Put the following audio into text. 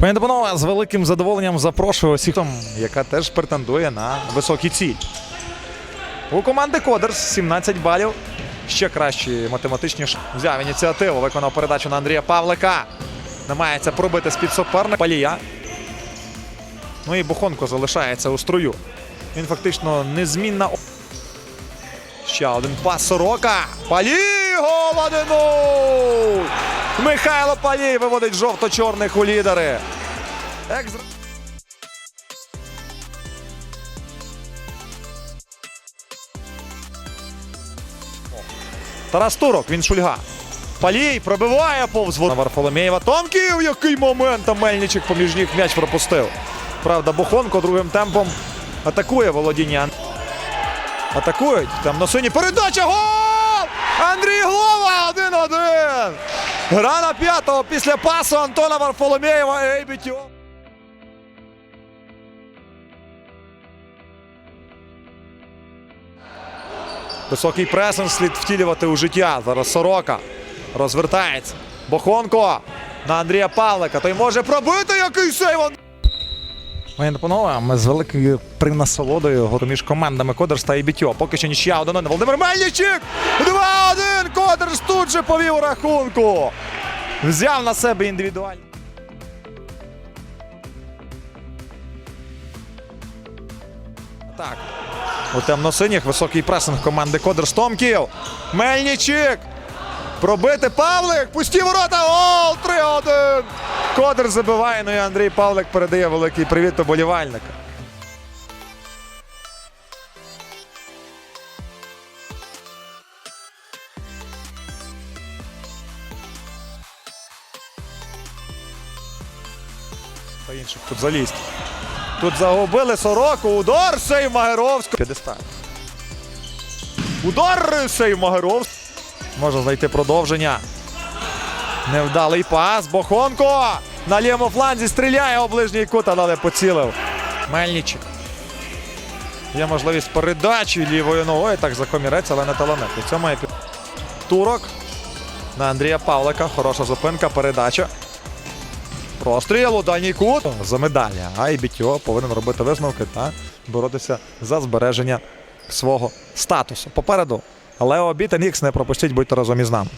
Пані та з великим задоволенням запрошую всіх, яка теж претендує на високі цілі. У команди Кодерс 17 балів. Ще кращі математичні взяв ініціативу. Виконав передачу на Андрія Павлика. Намагається пробити з-під суперника Палія. Ну і Бухонко залишається у струю. Він фактично незмінна. Ще один пас Сорока. Палій! Гол 1-0! Михайло Палій виводить жовто-чорних у лідери. Екс- Тарас Турок, він шульга. Палій пробиває повз вор- Варфоломєєва. Томків, який момент! А Мельничик поміж ніг м'яч пропустив. Правда, Бухонко другим темпом атакує володіння. Атакують. Там на сині передача. Гол! Андрій Глова 1-1. Гра на п'ятого після пасу Антона Варфоломєєва. Ейбітьо. Високий пресинг слід втілювати у життя. Зараз Сорока розвертається. Бохонко на Андрія Павлика. Той може пробити який сейв. Пані панове, ми з великою принасолодою між командами Кодерс та Ібітьо. Поки що нічия 1-1. Володимир Мельничик! 2-1! Кодерс тут же повів рахунку. Взяв на себе індивідуально. Так. У темно-синіх високий пресинг команди Кодерс Томків. Мельничик! Пробити Павлик! Пусті ворота! Гол! 3-1! Кодер забиває, ну і Андрій Павлик передає великий привіт оболівальника. Та інших тут залізть. Тут загубили сороку. Удар сейв Магеровського. П'єдесталь. Удар сейв Магеровського. Може знайти продовження. Невдалий пас. Бохонко. На лівому фланзі стріляє у ближній кут, але поцілив. Мельничик. Є можливість передачі лівою ногою. Так за комірець, але не таланет. І цьому є пі- Турок. На Андрія Павлика. Хороша зупинка. Передача. Простріл у даній кут за медалі. А і Бітьо повинен робити висновки та боротися за збереження свого статусу. Попереду Лео Бітен Ікс не пропустіть, будьте разом із нами.